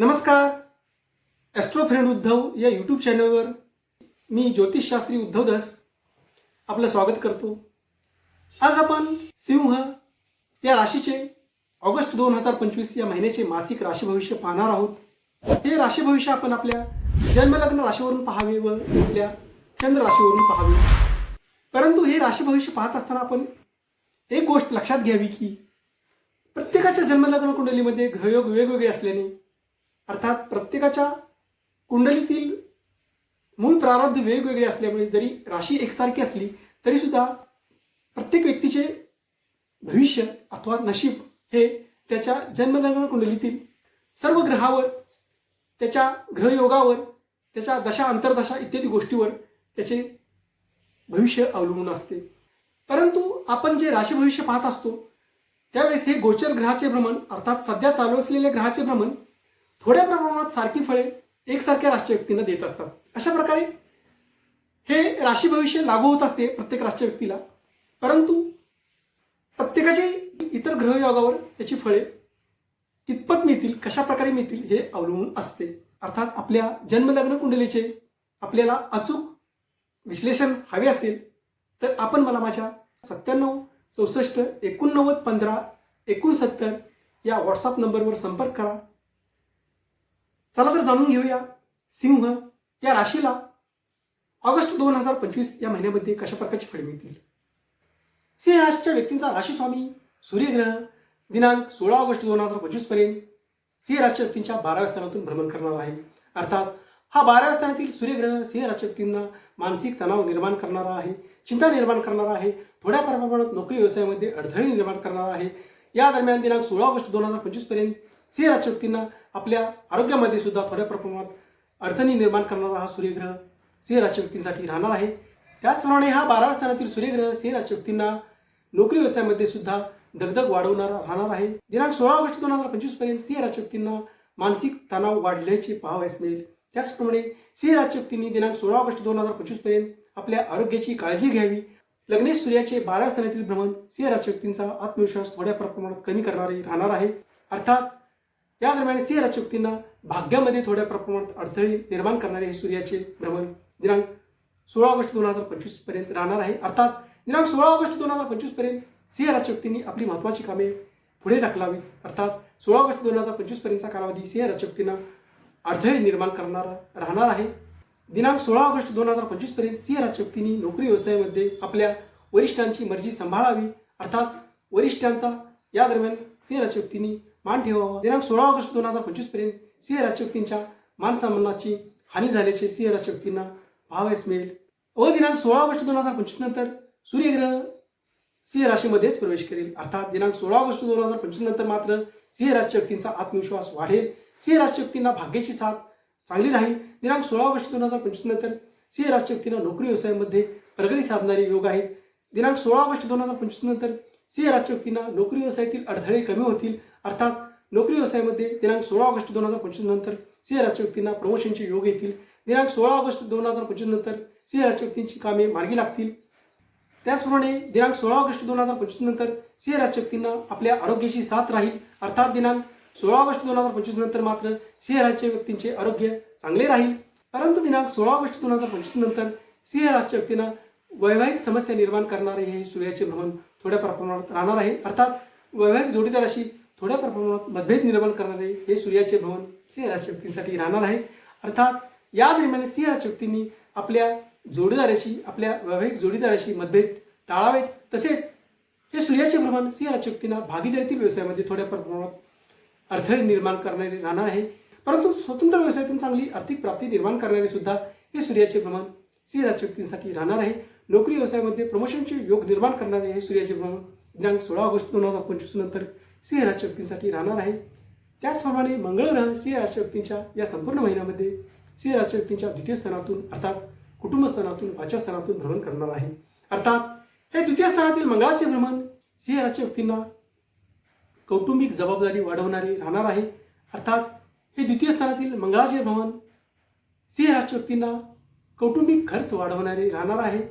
नमस्कार. Austro friend Uddhav या YouTube चॅनलवर मी ज्योतिषशास्त्री उद्धव दास आपलं स्वागत करतो. आज आपण सिंह या राशीचे ऑगस्ट दोन हजार पंचवीस या महिन्याचे मासिक राशी भविष्य पाहणार आहोत. हे राशी भविष्य आपण आपल्या जन्मलग्न राशीवरून पाहावे व आपल्या चंद्र राशीवरून पाहावे. परंतु हे राशी भविष्य पाहत असताना आपण एक गोष्ट लक्षात घ्यावी की प्रत्येकाच्या जन्मलग्न कुंडलीमध्ये ग्रहयोग वेगवेगळे असल्याने अर्थात प्रत्येकाच्या कुंडलीतील मूळ प्रारब्ध वेगवेगळे असल्यामुळे जरी राशी एकसारखी असली तरीसुद्धा प्रत्येक व्यक्तीचे भविष्य अथवा नशीब हे त्याच्या जन्मलग्न कुंडलीतील सर्व ग्रहावर त्याच्या ग्रहयोगावर त्याच्या दशा अंतर्दशा इत्यादी गोष्टीवर त्याचे भविष्य अवलंबून असते. परंतु आपण जे राशी भविष्य पाहत असतो त्यावेळेस हे गोचर ग्रहाचे भ्रमण अर्थात सध्या चालू असलेले ग्रहाचे भ्रमण थोड्या प्रमाणात सारखी फळे एकसारख्या राष्ट्रीय व्यक्तींना देत असतात. अशा प्रकारे हे राशी भविष्य लागू होत असते प्रत्येक राष्ट्रीय व्यक्तीला. परंतु प्रत्येकाचे इतर ग्रहयोगावर त्याची फळे कितपत मिळतील कशा प्रकारे मिळतील हे अवलंबून असते. अर्थात आपल्या जन्मलग्न कुंडलीचे आपल्याला अचूक विश्लेषण हवे असेल तर आपण मला माझ्या सत्त्याण्णव चौसष्ट एकोणनव्वद पंधरा एकोणसत्तर या व्हॉट्सअप नंबरवर संपर्क करा. चला तर जाणून घेऊया. सिंह या राशीला ऑगस्ट दोन हजार पंचवीस या महिन्यामध्ये कशा प्रकारची फळे मिळतील? सिंह राशीच्या व्यक्तींचा राशी स्वामी सूर्यग्रह दिनांक सोळा ऑगस्ट दोन हजार पंचवीसपर्यंत सिंह राशीच्या व्यक्तींच्या बाराव्या स्थानातून भ्रमण करणार आहे. अर्थात हा बाराव्या स्थानातील सूर्यग्रह सिंह राशीच्या व्यक्तींना मानसिक तणाव निर्माण करणारा आहे चिंता निर्माण करणारा आहे थोड्या प्रमाणात नोकरी व्यवसायामध्ये अडथळे निर्माण करणारा आहे. या दरम्यान दिनांक सोळा ऑगस्ट दोन हजार पंचवीसपर्यंत सिंह राशीच्या आपल्या आरोग्यामध्ये सुद्धा थोड्या प्रमाणात अडचणी निर्माण करणारा हा सूर्यग्रह सिंह राशीच्या व्यक्तींसाठी राहणार आहे. त्याचप्रमाणे हा बाराव्या स्थानातील सूर्यग्रह सिंह राशीच्या व्यक्तींना नोकरी व्यवसायामध्ये सुद्धा दगदग वाढवणारा राहणार आहे. दिनांक सोळा ऑगस्ट दोन हजार पंचवीसपर्यंत सिंह राशीच्या व्यक्तींना मानसिक तणाव वाढल्याचे पाहावयास मिळेल. त्याचप्रमाणे सिंह राशीच्या व्यक्तींनी दिनांक सोळा ऑगस्ट दोन हजार पंचवीसपर्यंत आपल्या आरोग्याची काळजी घ्यावी. लग्नेश सूर्याचे बाराव्या स्थानातील भ्रमण सिंह राशीच्या व्यक्तींचा आत्मविश्वास थोड्या प्रमाणात कमी करणारे राहणार आहे. अर्थात या दरम्यान सिंह राशीच्या भाग्यामध्ये थोड्या प्रमाणात अडथळे निर्माण करणारे हे सूर्याचे भ्रमण दिनांक सोळा ऑगस्ट दोन हजार पंचवीसपर्यंत राहणार आहे. अर्थात दिनांक सोळा ऑगस्ट दोन हजार पंचवीसपर्यंत सिंह राशीच्या आपली महत्वाची कामे पुढे ढकलावी अर्थात सोळा ऑगस्ट दोन हजार पंचवीस पर्यंतचा कालावधी सिंह राशीच्या अडथळे निर्माण करणारा राहणार आहे. दिनांक सोळा ऑगस्ट दोन हजार पंचवीसपर्यंत सिंह राशीच्या नोकरी व्यवसायामध्ये आपल्या वरिष्ठांची मर्जी सांभाळावी. अर्थात वरिष्ठांचा या दरम्यान सिंह राशीच्या मान ठेवावा दिनांक सोळा ऑगस्ट दोन हजार पंचवीसपर्यंत सिंह राजशक्तींच्या मानसन्मानाची हानी झाल्याचे सिंह राजशक्तींना पाहावयास मिळेल. व दिनांक सोळा ऑगस्ट दोन हजार पंचवीस नंतर सूर्यग्रह सिंह राशीमध्येच प्रवेश करेल. अर्थात दिनांक सोळा ऑगस्ट दोन हजार पंचवीस नंतर मात्र सिंह राजशक्तींचा आत्मविश्वास वाढेल. सिंह राजशक्तींना भाग्याची साथ चांगली राहील. दिनांक सोळा ऑगस्ट दोन हजार पंचवीस नंतर सिंह राजशक्तींना नोकरी व्यवसायामध्ये प्रगती साधणारे योग आहेत. दिनांक सोळा ऑगस्ट दोन हजार पंचवीस नंतर सिंह राजशक्तींना नोकरी व्यवसायातील अडथळे कमी होतील. अर्थात नोकरी व्यवसायामध्ये दिनांक सोळा ऑगस्ट दोन हजार पंचवीस नंतर सिंह राशीच्या व्यक्तींना प्रमोशनचे योग येतील. दिनांक सोळा ऑगस्ट दोन हजार पंचवीस नंतर सिंह राशीच्या व्यक्तींची कामे मार्गी लागतील. त्याचप्रमाणे दिनांक सोळा ऑगस्ट दोन हजार पंचवीस नंतर सिंह राशीच्या व्यक्तींना आपल्या आरोग्याची साथ राहील. अर्थात दिनांक सोळा ऑगस्ट दोन हजार पंचवीस नंतर मात्र सिंह राशीच्या व्यक्तींचे आरोग्य चांगले राहील. परंतु दिनांक सोळा ऑगस्ट दोन हजार पंचवीस नंतर सिंह राशीच्या व्यक्तींना वैवाहिक समस्या निर्माण करणारे हे सूर्याचे भ्रमण थोड्या प्रमाणात राहणार आहे. अर्थात वैवाहिक जोडीदाराशी थोड्या प्रमाणात मतभेद निर्माण करणारे हे सूर्याचे भ्रमण सिंह राजशक्तींसाठी व्यक्तींसाठी राहणार आहे. अर्थात या दरम्यान सिंह राशीच्या व्यक्तींनी आपल्या जोडीदाराशी आपल्या वैवाहिक जोडीदाराशी मतभेद टाळावेत. तसेच हे सूर्याचे भ्रमण सिंह राशीच्या व्यक्तींना भागीदारीतील व्यवसायामध्ये थोड्या प्रमाणात अडथळे निर्माण करणारे राहणार आहे. परंतु स्वतंत्र व्यवसायातून चांगली आर्थिक प्राप्ती निर्माण करणारे सुद्धा हे सूर्याचे भ्रमण सिंह राशीच्या व्यक्तींसाठी राहणार आहे. नोकरी व्यवसायामध्ये प्रमोशनचे योग निर्माण करणारे हे सूर्याचे भ्रमण दिनांक सोळा ऑगस्ट दोन हजार पंचवीस नंतर सिंह राशीच्या व्यक्तींसाठी राहणार आहे. त्याचप्रमाणे मंगळ ग्रह सिंह राशीच्या व्यक्तींच्या या संपूर्ण महिन्यामध्ये सिंह राशीच्या व्यक्तींच्या द्वितीय स्थानातून अर्थात कुटुंब स्थानातून पाचव्या भ्रमण करणार आहे. अर्थात हे द्वितीय स्थानातील मंगळाचे भ्रमण सिंह राशीच्या व्यक्तींना कौटुंबिक जबाबदारी वाढवणारे राहणार आहे. अर्थात हे द्वितीय स्थानातील मंगळाचे भ्रमण सिंह राशीच्या व्यक्तींना कौटुंबिक खर्च वाढवणारे राहणार आहे.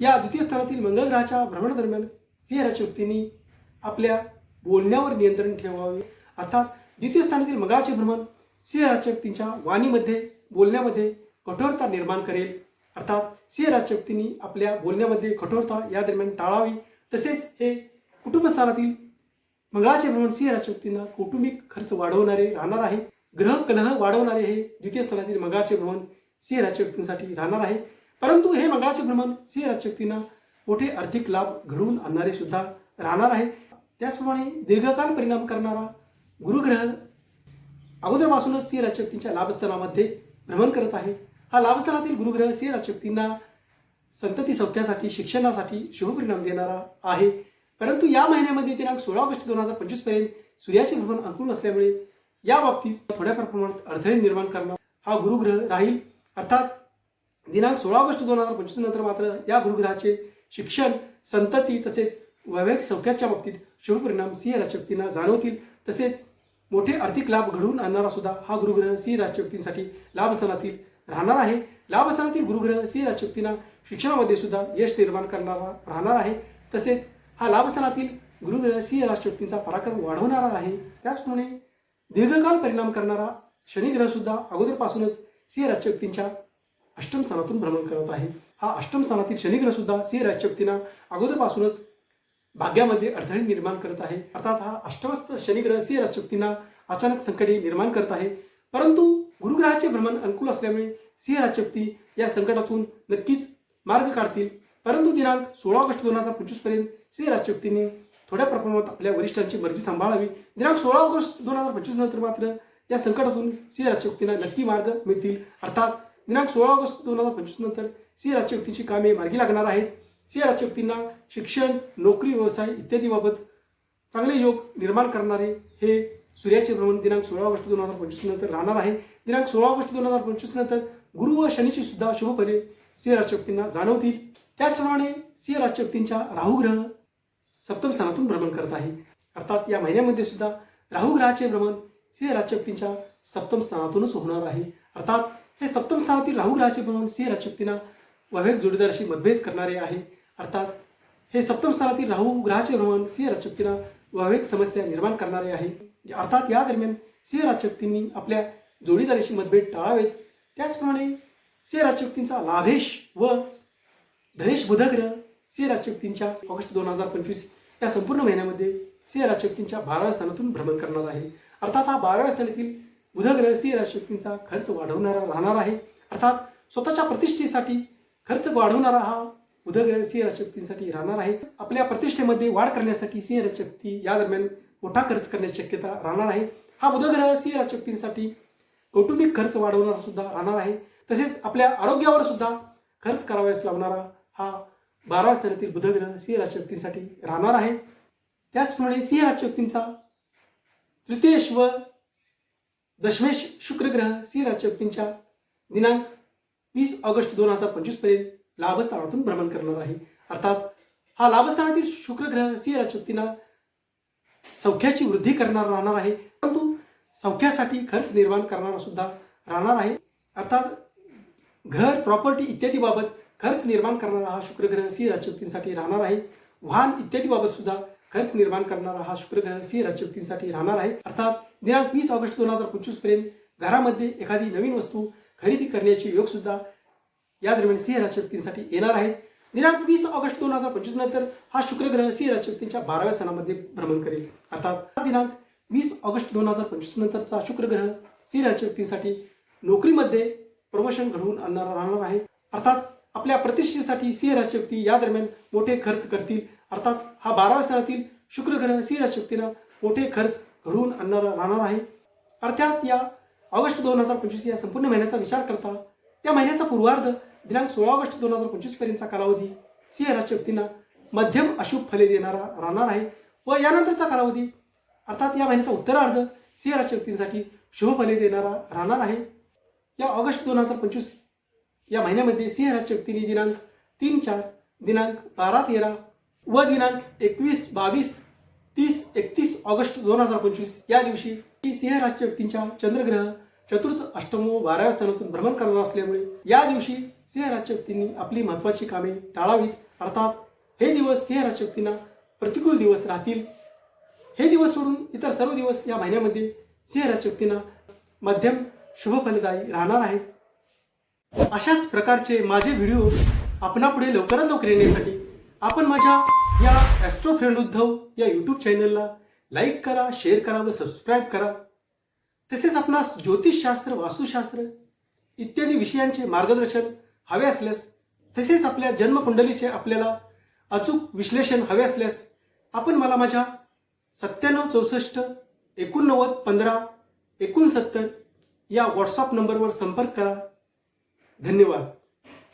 या द्वितीय स्थानातील मंगळ ग्रहाच्या भ्रमणादरम्यान सिंह राशीच्या व्यक्तींनी आपल्या बोलण्यावर नियंत्रण ठेवावे. अर्थात द्वितीय स्थानातील मंगळाचे भ्रमण सिंह राज्यशक्तींच्या वाणीमध्ये बोलण्यामध्ये कठोरता निर्माण करेल. अर्थात सिंहराजशक्तींनी आपल्या बोलण्यामध्ये कठोरता या दरम्यान टाळावी. तसेच हे कुटुंबस्थानातील मंगळाचे भ्रमण सिंहराजशक्तींना कौटुंबिक खर्च वाढवणारे राहणार आहे. ग्रह कलह वाढवणारे हे द्वितीय स्थानातील मंगळाचे भ्रमण सिंहराजशक्तींसाठी राहणार आहे. परंतु हे मंगळाचे भ्रमण सिंहराजशक्तींना मोठे आर्थिक लाभ घडवून आणणारे सुद्धा राहणार आहे. त्याचप्रमाणे दीर्घकाल परिणाम करणारा गुरुग्रह अगोदरपासूनच सिंह राज्यशक्तींच्या लाभस्थानामध्ये भ्रमण करत आहे. हा लाभस्थानातील गुरुग्रह सिंह राजशक्तींना संतती सौख्यासाठी शिक्षणासाठी शुभपरिणाम देणारा आहे. परंतु या महिन्यामध्ये दिनांक सोळा ऑगस्ट दोन हजार पंचवीसपर्यंत सूर्याचे भ्रमण अनुकूल असल्यामुळे या बाबतीत थोड्या प्रमाणात अडथळे निर्माण करणार हा गुरुग्रह राहील. अर्थात दिनांक सोळा ऑगस्ट दोन हजार पंचवीस नंतर मात्र या गुरुग्रहाचे शिक्षण संतती तसेच वैवाहिक सौख्याच्या बाबतीत शुभपरिणाम सिंह राजशक्तींना जाणवतील. तसेच मोठे आर्थिक लाभ घडवून आणणारा सुद्धा हा गुरुग्रह सिंह राजशक्तींसाठी लाभस्थानातील राहणार आहे. लाभस्थानातील गुरुग्रह सिंह राजशक्तींना शिक्षणामध्ये सुद्धा यश निर्माण करणारा राहणार आहे. तसेच हा लाभस्थानातील गुरुग्रह सिंह राजशक्तींचा पराक्रम वाढवणारा आहे. त्याचप्रमाणे दीर्घकाल परिणाम करणारा शनिग्रह सुद्धा अगोदरपासूनच सिंह राजशक्तींच्या अष्टम स्थानातून भ्रमण करत आहे. हा अष्टम स्थानातील शनिग्रह सुद्धा सिंह राजशक्तींना अगोदरपासूनच भाग्यामध्ये अडथळे निर्माण करत आहे. अर्थात हा अष्टमस्त शनिग्रह सिंह राजशक्तींना अचानक संकटे निर्माण करत आहे. परंतु गुरुग्रहाचे भ्रमण अनुकूल असल्यामुळे सिंह राजशक्ती या संकटातून नक्कीच मार्ग काढतील. परंतु दिनांक सोळा ऑगस्ट दोन हजार पंचवीसपर्यंत सिंह राजशक्तींनी थोड्या प्रमाणात आपल्या वरिष्ठांची मर्जी सांभाळावी. दिनांक सोळा ऑगस्ट दोन हजार पंचवीस नंतर मात्र या संकटातून सिंह राजशक्तींना नक्की मार्ग मिळतील. अर्थात दिनांक सोळा ऑगस्ट दोन हजार पंचवीस नंतर सिंह राजशक्तीची कामे मार्गी लागणार आहेत. सिंह राजशक्तींना शिक्षण नोकरी व्यवसाय इत्यादीबाबत चांगले योग निर्माण करणारे हे सूर्याचे भ्रमण दिनांक सोळा ऑगस्ट दोन हजार पंचवीस नंतर राहणार आहे. दिनांक सोळा ऑगस्ट दोन हजार पंचवीस नंतर गुरु व शनीची सुद्धा शुभफले सिंह राजशक्तींना जाणवतील. त्याचप्रमाणे सिंह राजशक्तींच्या राहुग्रह सप्तम स्थानातून भ्रमण करत आहे. अर्थात या महिन्यामध्ये सुद्धा राहू ग्रहाचे भ्रमण सिंह राजशक्तींच्या सप्तम स्थानातूनच होणार आहे. अर्थात हे सप्तम स्थानातील राहुग्रहाचे भ्रमण सिंह राजशक्तींना वैवाहिक जोडीदाराशी मतभेद करणारे आहे. अर्थात हे सप्तम स्थानातील राहू ग्रहाचे भ्रमण सिंह राजशक्तींना वैवाहिक समस्या निर्माण करणारे आहे. अर्थात या दरम्यान सिंह राजशक्तींनी आपल्या जोडीदाराशी मतभेद टाळावेत. त्याचप्रमाणे सिंह राजशक्तींचा लाभेश व धनेश बुधग्रह सिंह राजशक्तींच्या ऑगस्ट दोन हजार पंचवीस या संपूर्ण महिन्यामध्ये सिंह राजशक्तींच्या बाराव्या स्थानातून भ्रमण करणार आहे. अर्थात हा बाराव्या स्थानातील बुधग्रह सिंह राजशक्तींचा खर्च वाढवणारा राहणार आहे. अर्थात स्वतःच्या प्रतिष्ठेसाठी खर्च वाढवणारा हा बुधग्रह सिंह राजशक्तींसाठी राहणार आहे. आपल्या प्रतिष्ठेमध्ये वाढ करण्यासाठी सिंह राजशक्ती या दरम्यान मोठा खर्च करण्याची शक्यता राहणार आहे. हा बुधग्रह सिंह राजशक्तींसाठी कौटुंबिक खर्च वाढवणारा सुद्धा राहणार आहे. तसेच आपल्या आरोग्यावर सुद्धा खर्च करावयास लावणारा हा बाराव्या स्थानातील बुधग्रह सिंह राजशक्तींसाठी राहणार आहे. त्याचप्रमाणे सिंह राजशक्तींचा तृतीयेश व दशमेश शुक्रग्रह सिंह राजशक्तींच्या दिनांक वीस ऑगस्ट दोन हजार पंचवीसपर्यंत लाभस्थानातून भ्रमण करणार आहे. अर्थात हा लाभस्थानातील शुक्रग्रह सिंह राजशक्तींना सौख्याची वृद्धी करणारा राहणार आहे. परंतु सौख्यासाठी खर्च निर्माण करणारा सुद्धा राहणार आहे. अर्थात घर प्रॉपर्टी इत्यादी बाबत खर्च निर्माण करणारा हा शुक्रग्रह सिंह राजशक्तींसाठी राहणार आहे. वाहन इत्यादी बाबत सुद्धा खर्च निर्माण करणारा हा शुक्रग्रह सिंह राजशक्तींसाठी राहणार आहे. अर्थात दिनांक वीस ऑगस्ट दोन हजार पंचवीसपर्यंत घरामध्ये एखादी नवीन वस्तू खरेदी करण्याचे योग सुद्धा या दरम्यान सिंह राजशक्तींसाठी येणार आहेत. दिनांक वीस ऑगस्ट दोन हजार पंचवीस नंतर हा शुक्रग्रह सिंह राजशक्तींच्या बाराव्या स्थानामध्ये भ्रमण करेल. अर्थात हा दिनांक वीस ऑगस्ट दोन हजार पंचवीस नंतरचा शुक्रग्रह सिंह राजशक्तींसाठी नोकरीमध्ये प्रमोशन घडवून आणणारा राहणार आहे. अर्थात आपल्या प्रतिष्ठेसाठी सिंह राजशक्ती या दरम्यान मोठे खर्च करतील. अर्थात हा बाराव्या स्थानातील शुक्रग्रह सिंह राजशक्तीनं मोठे खर्च घडवून आणणारा राहणार आहे. अर्थात या ऑगस्ट दोन हजार पंचवीस या संपूर्ण महिन्याचा विचार करता या महिन्याचा पूर्वार्ध दिनांक सोळा ऑगस्ट दोन हजार पंचवीस पर्यंतचा कालावधी सिंह राजशक्तींना मध्यम अशुभ फले देणारा राहणार आहे व यानंतरचा कालावधी अर्थात या महिन्याचा उत्तरार्ध सिंह राजशक्तींसाठी शुभ फले देणारा राहणार आहे. या ऑगस्ट दोन हजार पंचवीस या महिन्यामध्ये सिंह राजशक्तीने दिनांक तीन चार दिनांक बारा तेरा व दिनांक एकवीस बावीस तीस एकतीस ऑगस्ट दोन हजार पंचवीस या दिवशी सिंह राजशक्तींच्या चंद्रग्रह चतुर्थ अष्टम व बाराव्या स्थानातून भ्रमण करणार असल्यामुळे या दिवशी सिंह राजशक्तींनी आपली महत्त्वाची कामे टाळावीत. अर्थात हे दिवस सिंह राजशक्तींना प्रतिकूल दिवस राहतील. हे दिवस सोडून इतर सर्व दिवस या महिन्यामध्ये सिंह राजशक्तींना मध्यम शुभफलदायी राहणार आहेत. अशाच प्रकारचे माझे व्हिडिओ आपणापुढे लवकरात लवकर येण्यासाठी आपण माझ्या या ॲस्ट्रो फ्रेंड उद्धव या यूट्यूब चॅनलला लाईक करा शेअर करा व सबस्क्राईब करा. तसेच आपणास ज्योतिषशास्त्र वास्तुशास्त्र इत्यादी विषयांचे मार्गदर्शन हवे असल्यास तसेच आपल्या जन्मकुंडलीचे आपल्याला अचूक विश्लेषण हवे असल्यास आपण मला माझ्या सत्त्याण्णव चौसष्ट एकोणनव्वद पंधरा एकोणसत्तर या व्हॉट्सअप नंबरवर संपर्क करा. धन्यवाद.